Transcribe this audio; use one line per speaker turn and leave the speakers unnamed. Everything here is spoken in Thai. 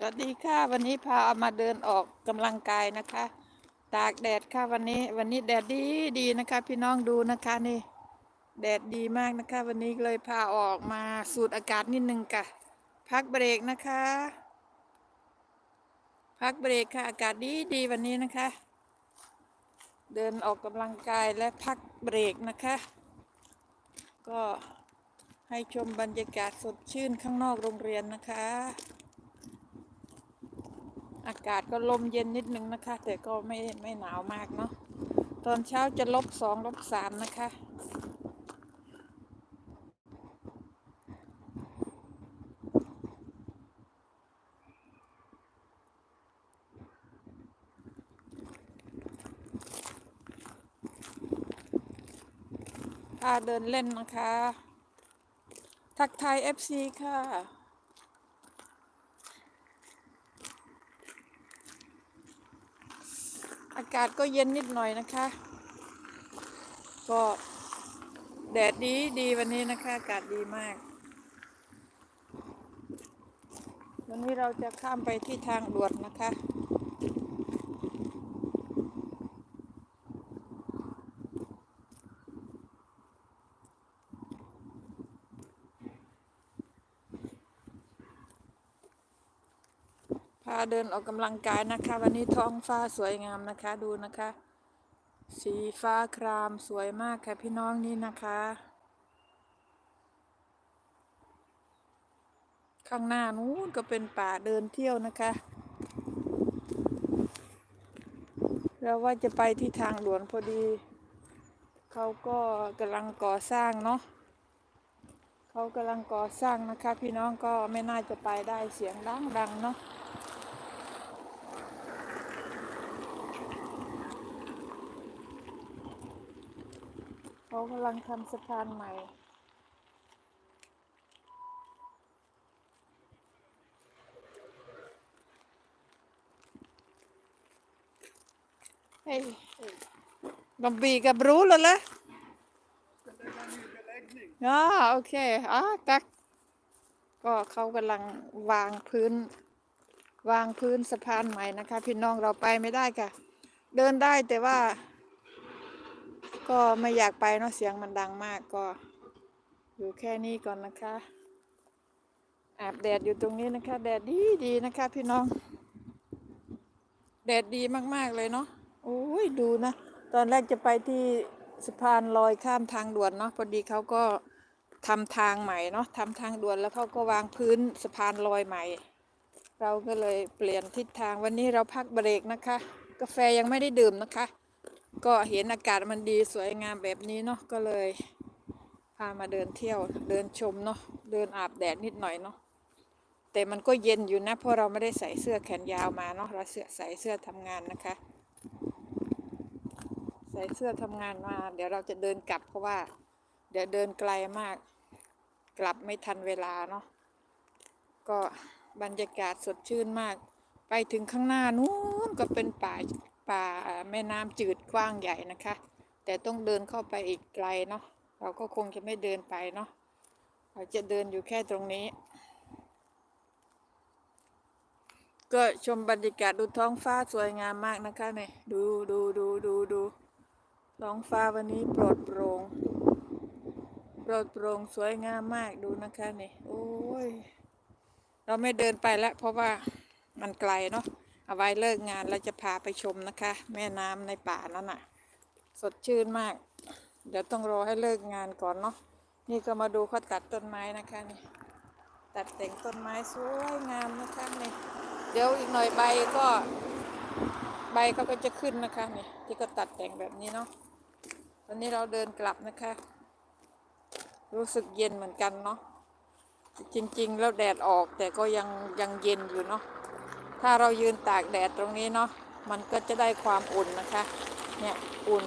สวัสดีค่ะ วันนี้พาเอามาเดินออกกำลังกายนะคะ ตากแดดค่ะวันนี้วันนี้แดดดีดีนะคะ พี่น้องดูนะคะนี่ แดดดีมากนะคะ วันนี้เลยพาออกมาสูดอากาศนิดนึงค่ะ พักเบรกนะคะ พักเบรกค่ะ อากาศดีดีวันนี้นะคะ เดินออกกำลังกายและพักเบรกนะคะ ก็ให้ชมบรรยากาศสดชื่นข้างนอกโรงเรียนนะคะ อากาศก็ลมเย็นนิดนึงนะคะ แต่ก็ไม่ไม่หนาวมากเนาะตอนเช้าจะลบสองลบสามนะคะพาเดินเล่นนะคะ ทักทาย FC ค่ะ อากาศก็เย็นนิดหน่อยนะคะ ก็แดดดีดีวันนี้นะคะ อากาศดีมาก วันนี้เราจะข้ามไปที่ทางด่วนนะคะ พาเดินออกกำลังกายนะคะ วันนี้ท้องฟ้าสวยงามนะคะ ดูนะคะ สีฟ้าครามสวยมากค่ะพี่น้องนี่นะคะ ข้างหน้านู้นก็เป็นป่าเดินเที่ยวนะคะเราว่าจะไปที่ทางด่วนพอดี เขาก็กำลังก่อสร้างเนาะเขากำลังก่อสร้างนะคะ พี่น้องก็ไม่น่าจะไปได้เสียงดังๆเนาะ เขากำลังทำสะพานใหม่ เฮ้ยลอมบีกับรู้แล้วละอ่าโอเคอ่าตัก ก็เขากำลังวางพื้น วางพื้นสะพานใหม่นะคะ พี่น้องเราไปไม่ได้ค่ะ เดินได้แต่ว่า ก็ไม่อยากไปเนาะเสียงมันดังมากก็อยู่แค่นี้ก่อนนะคะอาบแดดอยู่ตรงนี้นะคะ แดดดีดีนะคะ พี่น้อง แดดดีมากๆเลยเนาะโอ้ยดูนะ ตอนแรกจะไปที่สะพานลอยข้ามทางด่วนเนาะพอดีเขาก็ทำทางใหม่เนาะทำทางด่วนแล้วเขาก็วางพื้นสะพานลอยใหม่ เราก็เลยเปลี่ยนทิศทางวันนี้เราพักเบรกนะคะ กาแฟยังไม่ได้ดื่มนะคะ ก็เห็นอากาศมันดีสวยงามแบบนี้เนาะก็เลย พามาเดินเที่ยวเดินชมเนาะเดินอาบแดดนิดหน่อยเนาะแต่มันก็เย็นอยู่นะเพราะเราไม่ได้ใส่เสื้อแขนยาวมาเนาะเราเสื้อใส่เสื้อทำงานนะคะ ใส่เสื้อทำงานมา เดี๋ยวเราจะเดินกลับเพราะว่า เดี๋ยวเดินไกลมาก กลับไม่ทันเวลาเนาะก็บรรยากาศสดชื่นมาก ไปถึงข้างหน้านู้นก็เป็นป่า ป่าแม่น้ำจืดกว้างใหญ่นะคะ แต่ต้องเดินเข้าไปอีกไกลเนาะเราก็คงจะไม่เดินไปเนาะเราจะเดินอยู่แค่ตรงนี้ ก็ชมบรรยากาศดูท้องฟ้าสวยงามมากนะคะเนี่ยดูดูดูดูดูท้องฟ้าวันนี้โปรดโปร่งโปรดโปร่งสวยงามมากดูนะคะเนี่ยโอ้ยเราไม่เดินไปแล้วเพราะว่ามันไกลเนาะ เอาไว้เลิกงานเราจะพาไปชมนะคะ แม่น้ำในป่านั่นน่ะ สดชื่นมาก เดี๋ยวต้องรอให้เลิกงานก่อนเนาะนี่ก็มาดูเขาตัดต้นไม้นะคะนี่ตัดแต่งต้นไม้สวยงามนะคะนี่เดี๋ยวอีกหน่อยใบก็ ใบเขาก็จะขึ้นนะคะนี่ที่ก็ตัดแต่งแบบนี้เนาะวันนี้เราเดินกลับนะคะ รู้สึกเย็นเหมือนกันเนาะจริง ๆ แล้วแดดออกแต่ก็ยังยังเย็นอยู่เนาะ ถ้าเรายืนตากแดดตรงนี้เนาะมันก็จะได้ความอุ่นนะคะ เนี่ยอุ่น